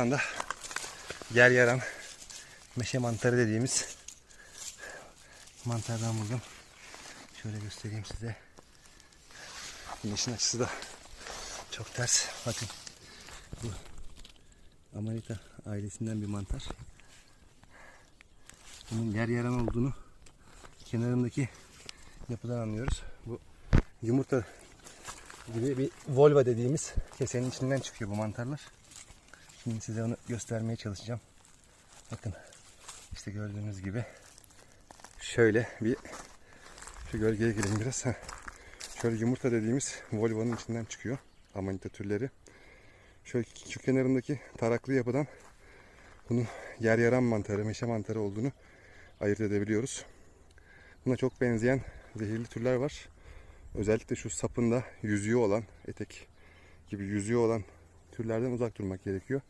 anda yer yaran meşe mantarı dediğimiz mantardan buldum. Şöyle göstereyim size. Güneşin açısı da çok ters. Bakın bu Amanita ailesinden bir mantar. Bunun yer yaran olduğunu kenarındaki yapıdan anlıyoruz. Bu yumurta gibi bir volva dediğimiz kesenin içinden çıkıyor bu mantarlar. Şimdi size onu göstermeye çalışacağım. Bakın işte gördüğünüz gibi şöyle bir şu gölgeye girelim biraz. Şöyle yumurta dediğimiz volvanın içinden çıkıyor amanita türleri. Şöyle şu kenarındaki taraklı yapıdan bunun yer yaran mantarı, meşe mantarı olduğunu ayırt edebiliyoruz. Buna çok benzeyen zehirli türler var. Özellikle şu sapında yüzüğü olan, etek gibi yüzüğü olan türlerden uzak durmak gerekiyor.